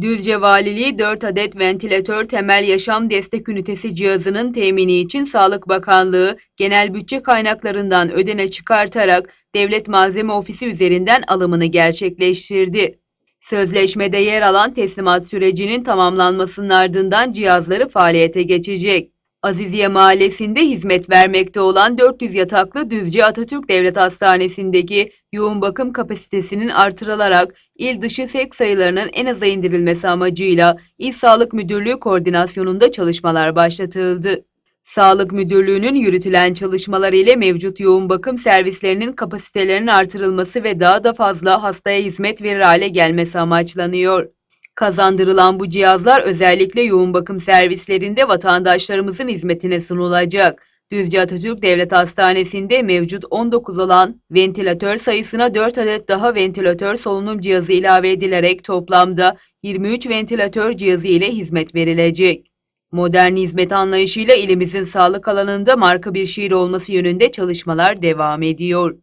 Düzce Valiliği 4 adet ventilatör temel yaşam destek ünitesi cihazının temini için Sağlık Bakanlığı genel bütçe kaynaklarından ödene çıkartarak Devlet Malzeme Ofisi üzerinden alımını gerçekleştirdi. Sözleşmede yer alan teslimat sürecinin tamamlanmasının ardından cihazları faaliyete geçecek. Aziziye Mahallesi'nde hizmet vermekte olan 400 yataklı Düzce Atatürk Devlet Hastanesi'ndeki yoğun bakım kapasitesinin artırılarak il dışı sevk sayılarının en aza indirilmesi amacıyla İl Sağlık Müdürlüğü koordinasyonunda çalışmalar başlatıldı. Sağlık Müdürlüğü'nün yürütülen çalışmalar ile mevcut yoğun bakım servislerinin kapasitelerinin artırılması ve daha da fazla hastaya hizmet verir hale gelmesi amaçlanıyor. Kazandırılan bu cihazlar özellikle yoğun bakım servislerinde vatandaşlarımızın hizmetine sunulacak. Düzce Atatürk Devlet Hastanesi'nde mevcut 19 olan ventilatör sayısına 4 adet daha ventilatör solunum cihazı ilave edilerek toplamda 23 ventilatör cihazı ile hizmet verilecek. Modern hizmet anlayışıyla ilimizin sağlık alanında marka bir şehir olması yönünde çalışmalar devam ediyor.